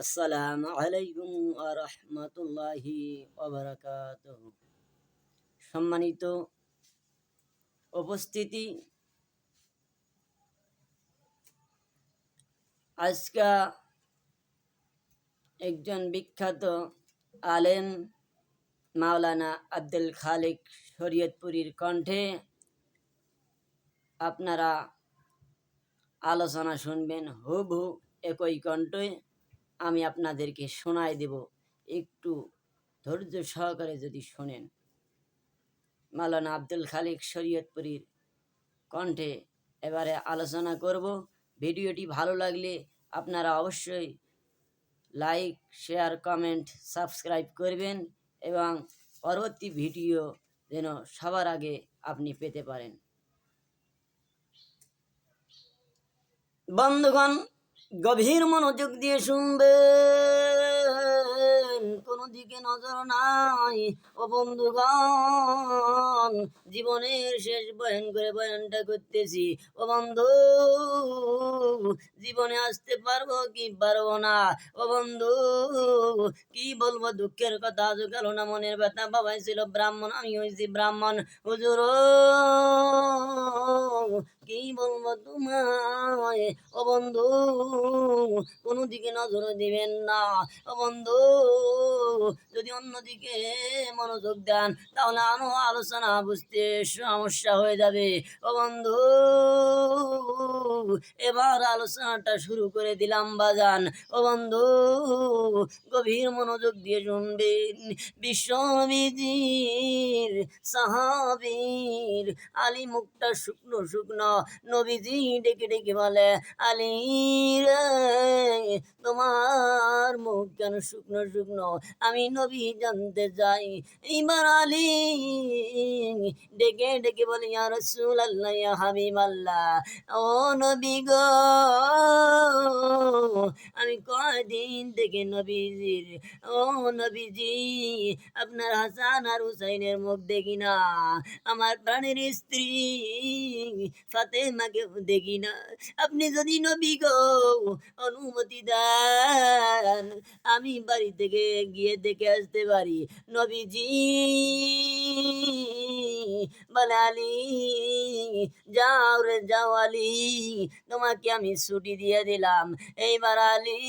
আসসালামু আলাইকুম রহমতুল্লাহি ওবরাকাত সম্মানিত উপস্থিতি। আজকা একজন বিখ্যাত আলেম মাওলানা আব্দুল খালিক শরীয়তপুরীর কণ্ঠে আপনারা আলোচনা শুনবেন, হুবহু একই কণ্ঠে। আমি আপনাদেরকে শোনায় দেব। একটু ধৈর্য সহকারে যদি শোনেন। মালানা আব্দুল খালিক শরীয়তপুরীর কণ্ঠে এবারে আলোচনা করব। ভিডিওটি ভালো লাগলে আপনারা অবশ্যই লাইক, শেয়ার, কমেন্ট, সাবস্ক্রাইব করবেন এবং পরবর্তী ভিডিও যেন সবার আগে আপনি পেতে পারেন। বন্ধুগণ গভীর মনোযোগ দিয়ে শুনবেন। কোনো দিকে নজর নাই ও বন্ধুগণ, জীবনের শেষ বয়ান করে বয়ানটা করতেছি। ও বন্ধু, জীবনে আসতে পারব কি পারব না? ও বন্ধু, কি বলব দুঃখের কথা? আজ গেল না মনের ব্যথা। বাবাই ছিল ব্রাহ্মণ আমি হয়েছি ব্রাহ্মণ। হুজুর কি বলব তোমায় ও বন্ধু, কোনো দিকে নজর দিবেন না। ও বন্ধু, যদি অন্যদিকে মনোযোগ দেন, তাহলে আরও আলোচনা বুঝতে সমস্যা হয়ে যাবে। ও বন্ধু, এবার আলোচনাটা শুরু করে দিলাম বাজান। ও বন্ধু, গভীর মনোযোগ দিয়ে শুনবেন। বিশ্ববিজির সাহাবীর আলী মুখটা শুকনো শুকনো নবীজি ডেকে ডেকে বলে, আলী রে, তোমার মুখ কেন শুকনো শুকনো? আমি নবী জানতে চাই। এইবার আলী ডেকে ডেকে বলি, ইয়া রসুল আল্লাহ ইয়া হাবিব ও নবী গো, আমি কয়দিন থেকে নবীজির, ও নবীজি, আপনার হাসান আর হুসাইনের মুখ দেখি না। আমার প্রাণের স্ত্রী ফাতেমাকে দেখি না আপনি যদি নবী গো অনুমতি দেন আমি বাড়ি থেকে গিয়ে দেখে আসতে পারি নবীজি বলে আলী যাও রে যাও আলী তোমাকে আমি ছুটি দিয়ে দিলাম। এইবার আলী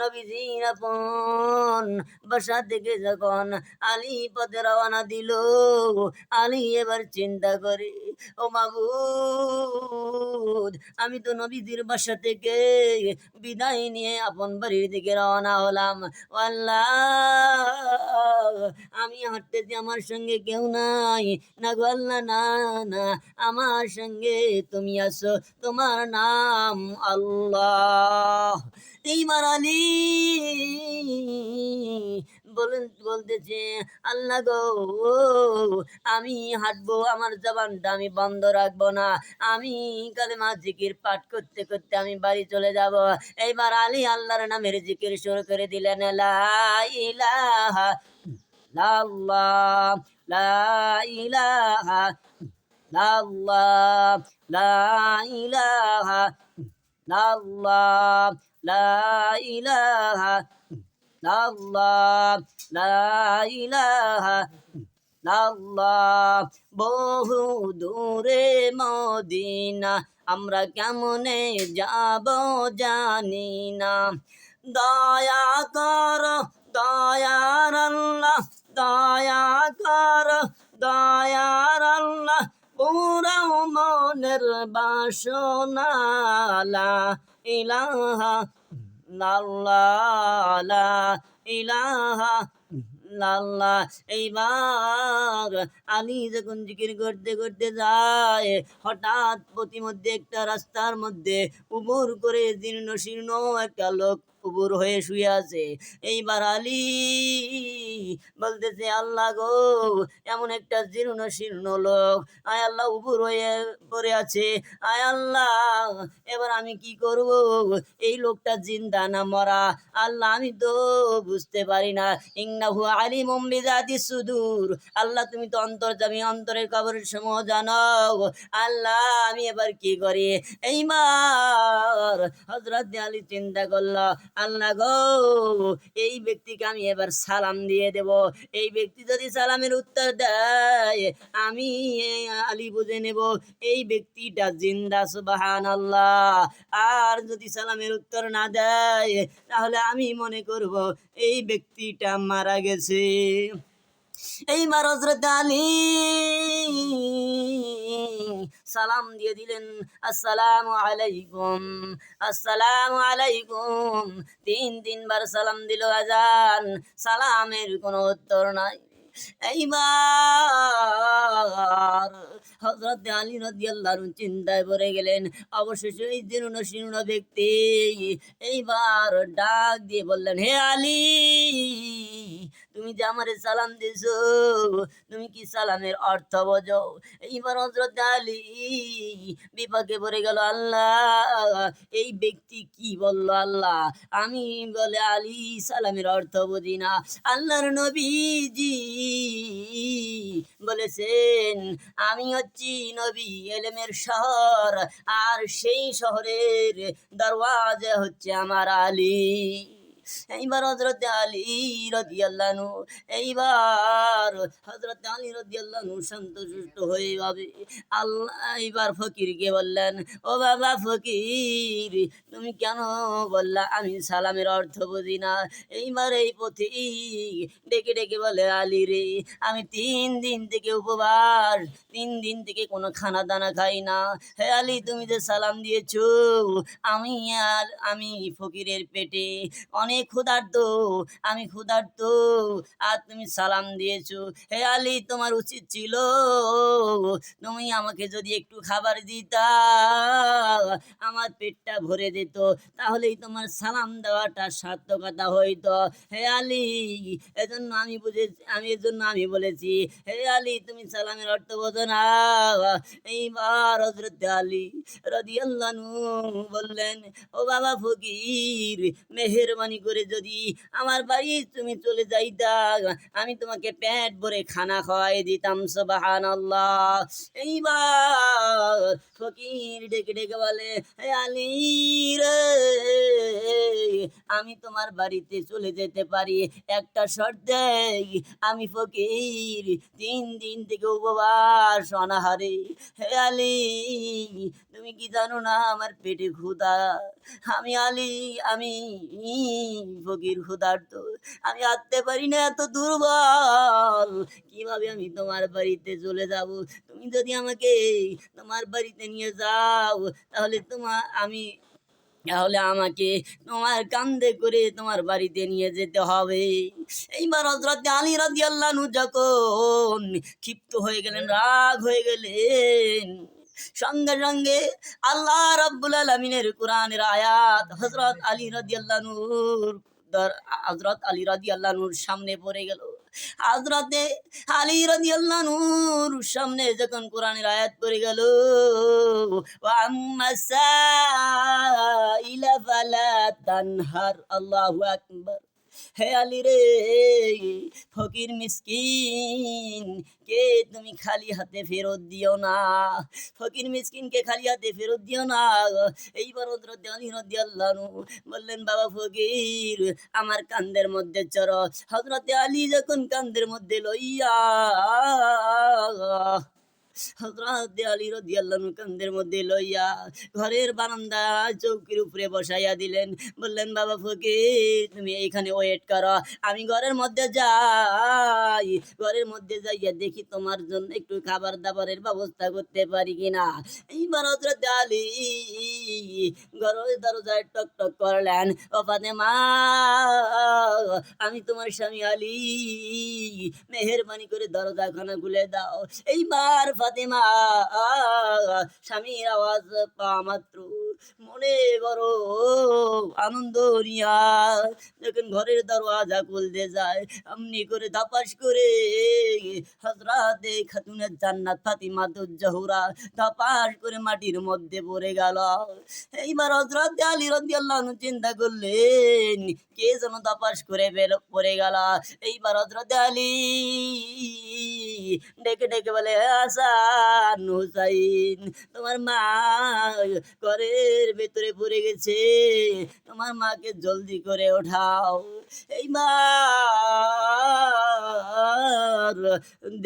নবীজির আপন বাসা থেকে যখন আলী পথে রওনা দিল, আলী এবার চিন্তা করে, ও মাবুদ, আমি তো নবীজির বাসা থেকে বিদায় নিয়ে আপন বাড়ির দিকে রওনা হলাম। আল্লাহ আমি হাঁটতেছি আমার সঙ্গে কেউ নাই। না না না, আমার সঙ্গে তুমি আসো তোমার নাম আল্লাহ। এইবার আলী বলেন, বলতেছে, আল্লাহ গো, আমি হাঁটবো, আমার জবানটা আমি বন্ধ রাখব না। আমি কালেমা জিকির পাঠ করতে করতে আমি বাড়ি চলে যাব। এইবার আলী আল্লাহর নামের জিকির শুরু করে দিলেন, লা ইলাহা বহু দূরে মদিনা আমরা কেমনে যাব জানি না। দয়া কর দয়ার আল্লাহ দয়া কর দয়ার আল্লাহ পুরাও মনের বাসনা ইলাহা লাল্লাহ লা ইলাহা লাল্লাহ এইবার আলী যখন জিকির করতে করতে যায়, হঠাৎ প্রতিমধ্যে একটা রাস্তার মধ্যে উবুর করে জীর্ণ শীর্ণ একটা লোক উবুর হয়ে শুয়ে আছে। এইবার আলী বলতেছে, আল্লাহ গো, এমন একটা জীর্ণ শীর্ণ লোক। আয় আল্লাহ, উবুর হয়ে পড়ে আছে। আয় আল্লাহ, এবার আমি কি করব? এই লোকটা জিন্দা না মরা? আল্লাহ, আমি তো বুঝতে পারি না। ইন্নাহু আলিম বিজাতি সুদূর। আল্লাহ, তুমি তো অন্তর্জামী অন্তরের কবরের সমূহ জানো। আল্লাহ, আমি এবার কি করি? এইবার হজরত আলী চিন্তা করল আল্লাহ গো, এই ব্যক্তিকে আমি এবার সালাম দিয়ে দেব। এই ব্যক্তি যদি সালামের উত্তর দেয়, আমি আলী বুঝে নেব, এই ব্যক্তিটা জিন্দা সুবাহান আল্লাহ আর যদি সালামের উত্তর না দেয়, তাহলে আমি মনে করব, এই ব্যক্তিটা মারা গেছে। এইবার হজরত সালাম দিয়ে দিলেন, আসসালামু আলাইকুম আসসালামু আলাইকুম। তিন তিনবার সালাম দিল, আজান, সালামের কোনো উত্তর নাই। এইবার হজরত আলী রদিয়াল্লাহ চিন্তায় পড়ে গেলেন, অবশেষে এই ব্যক্তি এইবার ডাক দিয়ে বললেন, হে আলী তুমি যে আমারে সালাম দিছো তুমি কি সালামের অর্থ বোঝো? এইবার হজরত আলী বিপাকে পড়ে গেল, আল্লাহ, এই ব্যক্তি কি বলল, আল্লাহ? আমি বলে, আলী, সালামের অর্থ বুঝি না। আল্লাহর নবীজি বলেছেন, আমি হচ্ছি নবী এলেমের শহর, আর সেই শহরের দরওয়াজা হচ্ছে আমার আলী। এইবার হজরত আলী রদিয়াল্লানু এইবার হজরত আলী রদিয়াল্লানু সন্তুষ্ট হয়ে ভাবে। আল্লাহ এইবার ফকিরকে বললেন, ও বাবা ফকির, তুমি কেন বললা আমি সালামের অর্থ বুঝি না? এইবার এই পথে ডেকে ডেকে বলে, আলী রে, আমি তিন দিন থেকে উপবাস, তিন দিন থেকে কোনো খানা দানা খাই না। হে আলী, তুমি যে সালাম দিয়েছ, আমি আর, আমি ফকিরের পেটে অনেক ক্ষুধার্ত, আমি ক্ষুধার্ত। আর তুমি সালাম দিয়েছ, হে আলী, তোমার উচিত ছিল। তুমি আমাকে যদি একটু খাবার দিতা, আমার পেটটা ভরে দিত, তাহলেই তোমার সালাম দেওয়াটা সার্থকতা হইতো। হে আলী, এজন্য আমি বুঝে আমি এজন্য আমি বলেছি, হে আলী, তুমি সালামের অর্থ বোঝো না। এইবার হজরত আলী রদিয়াল্লানু বললেন, ও বাবা ফকির, মেহেরবানি করে যদি আমার বাড়ি তুমি চলে যাইতা আমি তোমাকে পেট ভরে খানা খাওয়াই দিতাম সবাহান আল্লাহ এইবার ফকির ডেকে ডেকে বলে, "হে আলী রে, আমি তোমার বাড়িতে চলে যেতে পারি। একটা শর্তে আমি ফকির তিন দিন থেকে উপবাস অনাহারে। হে আলী, তুমি কি জানো না আমার পেটে ক্ষুধা? আমি আলী, আমি ফকির ক্ষুধার্ত। আমি আসতে পারি না এত দুর্বল। কীভাবে আমি তোমার বাড়িতে চলে যাব? তুমি যদি আমাকে তোমার বাড়িতে নিয়ে যাও, তাহলে তোমার আমি, তাহলে আমাকে তোমার কান্দে করে তোমার বাড়িতে নিয়ে যেতে হবে। এইবার হজরত আলী রাজি আল্লাহ যখন ক্ষিপ্ত হয়ে গেলেন, রাগ হয়ে গেলেন সঙ্গে সঙ্গে আল্লাহ রব্বুল আলমিনের কোরআনের আয়াত হজরত আলী রদিয়াল্লানুর হজরত আলী রদি আল্লাহনুর সামনে পড়ে গেল। হাজরতে আলী রদি আল্লাহনুর সামনে যখন কোরআনের আয়াত পড়ে গেল আল্লাহু আকবার। হে আলি রে, ফকির মিসকিন, কে তুমি খালি হাতে ফেরত দিও না? ফকির মিসকিনকে খালি হাতে ফেরত দিও না? এইবার হজরত আলী রদি বললেন, বাবা ফকির, আমার কান্দের মধ্যে চর হজরতে আলী যখন কান্দের মধ্যে লইয়া হজরত কান্দের মধ্যে লইয়া ঘরের বারান্দা চৌকির উপরে বসাইয়া দিলেন। বললেন, বাবা ফকির, তুমি ওয়েট করো। আমি ঘরের মধ্যে যাই। ঘরের মধ্যে যাইয়া দেখি তোমার জন্য একটু খাবার দাবারের ব্যবস্থা করতে পারি কিনা? এইবার হজরত আলী ঘরের দরজায় টক টক করলেন, ও আমি তোমার স্বামী আলী। মেহরবানি করে দরজা খানা খুলে দাও। এইবার ফাতেমা, স্বামীর আওয়াজ পা মাত্র মনে বড় আনন্দ নিয়া। যখন ঘরের দরওয়াজা খুলতে যায় আমনি করে ধাপাস করে হজরাতে খাতুনের জান্নাত ফাতিমা জহুরা ধাপাস করে মাটির মধ্যে পড়ে গেল। এইবার হজরত আলী রাদিয়াল্লাহু চিন্তা করলেন, কে যেন ধাপাস করে পড়ে গেল। এইবার হজরত আলী ডেকে ডেকে বলে হাসান তোমার মা ঘরের ভেতরে পড়ে গেছে, তোমার মাকে জলদি করে ওঠাও। এই মা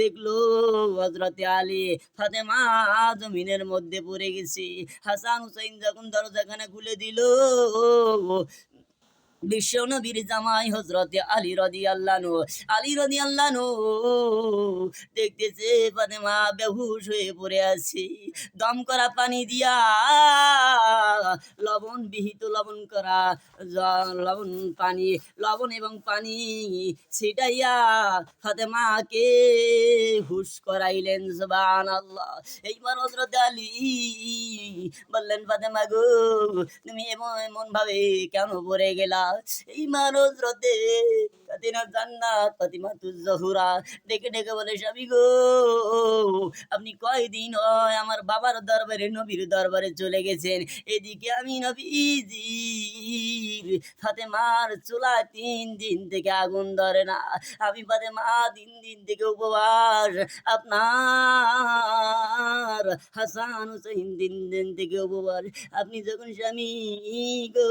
দেখল হজরতে আলী, ফাতেমা জমিনের মধ্যে পড়ে গেছি। হাসান হুসাইন যখন দরজাখানা খুলে দিল বিশ্ব নবীর জামাই হজরতে আলী রদি আল্লাহনু আলী রদি আল্লাহনু দেখতেছে ফাতেমা বেহুশ হয়ে পড়ে আছি। দম করা পানি দিয়া লবণ বিহিত লবণ করা লবণ পানি, লবণ এবং পানি ছিটাইয়া ফাতেমাকে হুশ করাইলেন জবান আল্লাহ এইবার হজরত আলী বললেন, ফাতেমা গো, তুমি এমন এমন ভাবে কেন পড়ে গেলা? এই মানুষ কাতিনা জান্নাত ফাতিমা জহুরা। ডেকে ডেকে বলে, স্বামী গো, আপনি কয়দিন হয় আমার বাবার দরবারে, নবীর দরবারে চলে গেছেন? এদিকে আমি নবীজির ফাতেমার চুলা তিন দিন থেকে আগুন ধরে না। আমি ফাতেমা তিন দিন থেকে উপবাস। আপনার হাসান হুসাইন দিন দিন থেকে উপবাস। আপনি যখন স্বামী গো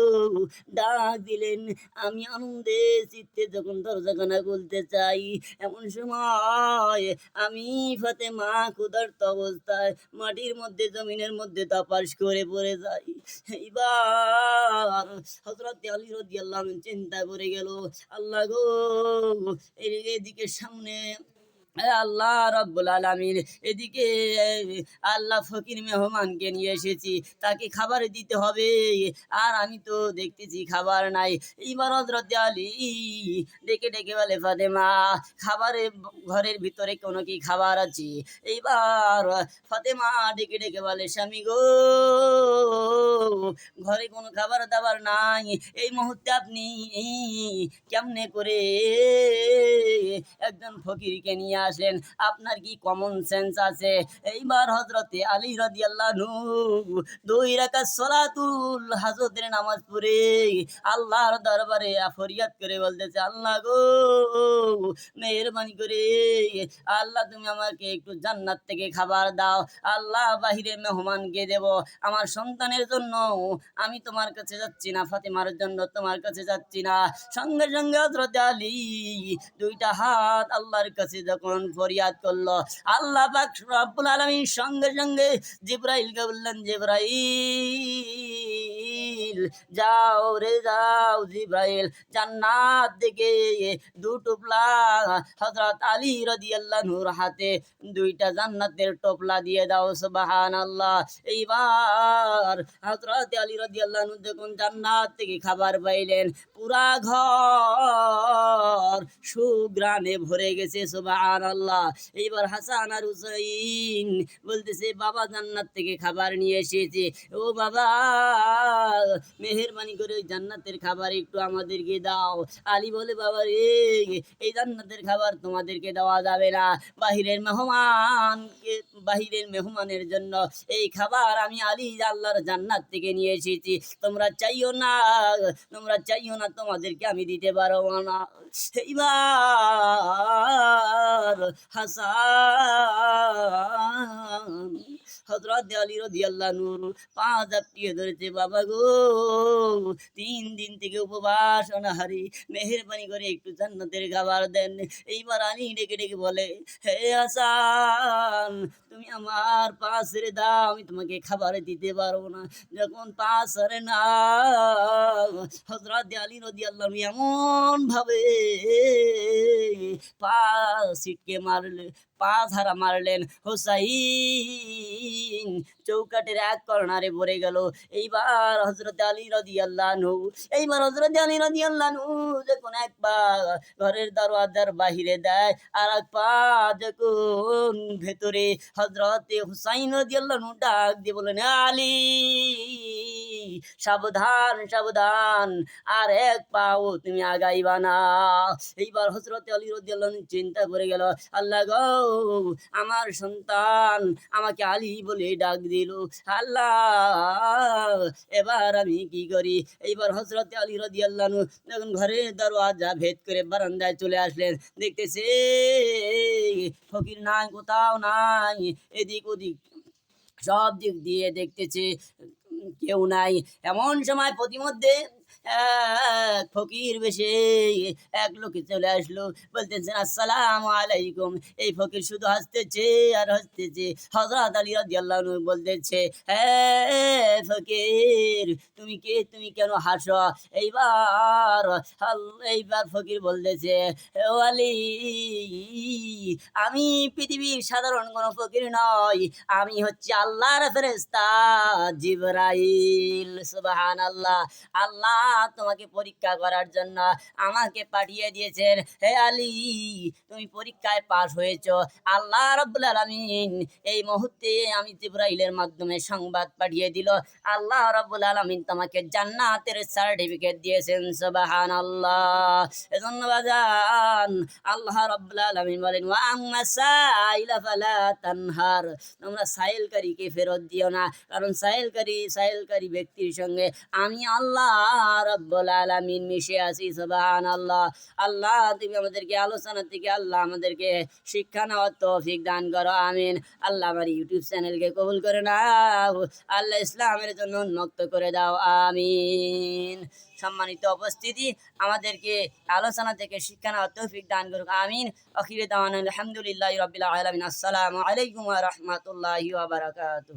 ডাক দিলেন, আমি আনন্দে চিত্তে যখন দরজাখানা খুলতে চাই। এমন সময় আমি ফাতে মা ক্ষুধার্ত অবস্থায় মাটির মধ্যে, জমিনের মধ্যে তাপাস করে পড়ে যাই। এইবার হজরত আলী রদি আল্লাহ চিন্তা করে গেল, আল্লাহ গো এদিকে সামনে আল্লাহ রব্বুল আলমিন, এদিকে আল্লাহ ফকির মেহমানকে নিয়ে এসেছি, তাকে খাবার দিতে হবে। আর আমি তো দেখতেছি খাবার নাই। এইবার হজরত আলী ডেকে ডেকে বলে, ফাতেমা, খাবারে ঘরের ভিতরে কোনো কি খাবার আছে? এইবার ফাতেমা ডেকে ডেকে বলে, স্বামী গো, ঘরে কোনো খাবার দাবার নাই। এই মুহূর্তে আপনি কেমনে করে একজন ফকিরকে নিয়ে আসেন। আপনার কি কমন সেন্স আছে? এইবার হজরতে আলী রাদি আল্লাহ দুই রাখা সলাতুল হাজতের নামাজ পড়ে আল্লাহর দরবারে ফরিয়াদ করে বলতেছে, আল্লাহ গো, মেহরবানি করে আল্লাহ তুমি আমাকে একটু জান্নাত থেকে খাবার দাও। আল্লাহ বাহিরে মেহমানকে দেব। আমার সন্তানের জন্য আমি তোমার কাছে যাচ্ছি না, ফাতেমার জন্য তোমার কাছে যাচ্ছি না। সঙ্গে সঙ্গে হজরত আলী দুইটা হাত আল্লাহর কাছে যখন ফরিয়াদ করল। আল্লাহ পাক রব্বুল আলমীর সঙ্গে সঙ্গে জিব্রাইলকে বললেন জিব্রাইল যাও রে, যাও জিব্রাইল। জান্নাত দিকে দু টুপলা, হযরত আলী রাদিয়াল্লাহু নূর হাতে দুইটা জান্নাতের টোপলা দিয়ে দাও, সুবহানাল্লাহ। এইবার হযরত আলী রাদিয়াল্লাহু যখন জান্নাত থেকে খাবার পাইলেন, পুরা ঘর সুগ্রানে ভরে গেছে, সুবহানাল্লাহ। এইবার হাসান আর হুসাইন বলতেছে, বাবা জান্নাত থেকে খাবার নিয়ে এসেছে। ও বাবা মেহেরবানি করে ওই জান্নাতের খাবার একটু আমাদেরকে দাও। আলী বলে, বাবা রে, এই জান্নাতের খাবার তোমাদেরকে দেওয়া যাবে না। বাহিরের মেহমানকে, বাহিরের মেহমানের জন্য এই খাবার আমি আলী আল্লাহর জান্নাত থেকে নিয়ে এসেছি। তোমরা চাইও না, তোমরা চাইও না তোমাদেরকে আমি দিতে পারব না। এইবার হাসান হজরত আলী রদিয়াল্লাহ নূর পাঁচ আপটিয়ে ধরেছে, বাবা গো তিন দিন থেকে উপবাস অনাহারি, মেহরবানি করে একটু জান্নাতের খাবার দেন। এইবার আনি ডেকে ডেকে বলে, হে হাসান তুমি আমার পা ছেড়ে দাও, আমি তোমাকে খাবার দিতে পারব না। যখন পা সরে না হজরত আলী রদি আল্লাহ এমন ভাবে পা সিটকে মারলে, পা ধারা মারলেন, হোসাইন চৌকাটের এক কর্নারে ভরে গেল। এইবার হজরত আলী রদি আল্লাহ এইবার হজরত আলী রদি আল্লাহ যখন এক পা ঘরের দরওয়াজার বাহিরে দেয় আর এক পা যখন ভেতরে হজরত হুসাইন ডাক দিয়ে বলেন আলী। সাবধান সাবধান। আর এক পাও তুমি আগাইবা না। এইবার হজরত আলী রদিয়াল্লাহ চিন্তা করে গেল, আল্লাহ গো, আমার সন্তান আমাকে আলী বলে ডাক দিল। আল্লাহ, এবার আমি কি করি? এইবার হজরত আলী রদিয়াল্লাহ যখন ঘরের দরওয়াজা ভেদ করে বারান্দায় চলে আসলেন, দেখতেছে, ফকির নাই, কোথাও নাই। এদিক ওদিক সব দিক দিয়ে দেখতেছে কেউ নাই। এমন সময় প্রতিমধ্যে এক ফকির বেশে এক লোকে চলে আসলো। বলতেছেন আসসালাম আলাইকুম। এই ফকির শুধু হাসতেছে আর হাসতেছে। হজরত আলী রাদিয়াল্লাহু আনহু বলতেছে হ্যাঁ ফকির, তুমি কে? তুমি কেন হাসো? এইবার এইবার ফকির বলতেছে "ও আলী, আমি পৃথিবীর সাধারণ কোনো ফকির নয় আমি হচ্ছে আল্লাহর ফেরেস্তা জিবরাইল সুবাহান আল্লাহ আল্লাহ তোমাকে পরীক্ষা করার জন্য আমাকে পাঠিয়ে দিয়েছেন। হে আলী, তুমি পরীক্ষায় পাশ হয়েছ। আল্লাহ রব্বুল আলামিন এই মুহূর্তে আমি জিবরাইলের মাধ্যমে সংবাদ পাঠিয়ে দিল। আল্লাহ রব্বুল আলামিন তোমাকে জান্নাতের সার্টিফিকেট দিয়েছেন সুবাহান আল্লাহ বাজান আল্লাহ রব্বুল আলামিন বলেন তানহার। তোমরা সাইলকারীকে ফেরত দিও না, কারণ সাইলকারী সাইলকারী ব্যক্তির সঙ্গে আমি আল্লাহ রব্বুল আলামিন মিশে আছি, সুবহানাল্লাহ। আল্লাহ, তুমি আমাদেরকে আলোচনা থেকে আল্লাহ আমাদেরকে শিক্ষা নেওয়ার তৌফিক দান করো, আমিন। আল্লাহ আমার ইউটিউব চ্যানেলকে কবুল করে নাও, আল্লাহ ইসলামের জন্য উন্মুক্ত করে দাও, আমিন। সম্মানিত উপস্থিতি, আমাদেরকে আলোচনা থেকে শিক্ষা নেওয়ার তৌফিক দান করুক, আমিন। আখিরে দাওয়ান আলহামদুলিল্লাহ রবিল আলমিন, আসসালামু আলাইকুম রহমতুল্লাহি ওয়া বারাকাতুহু।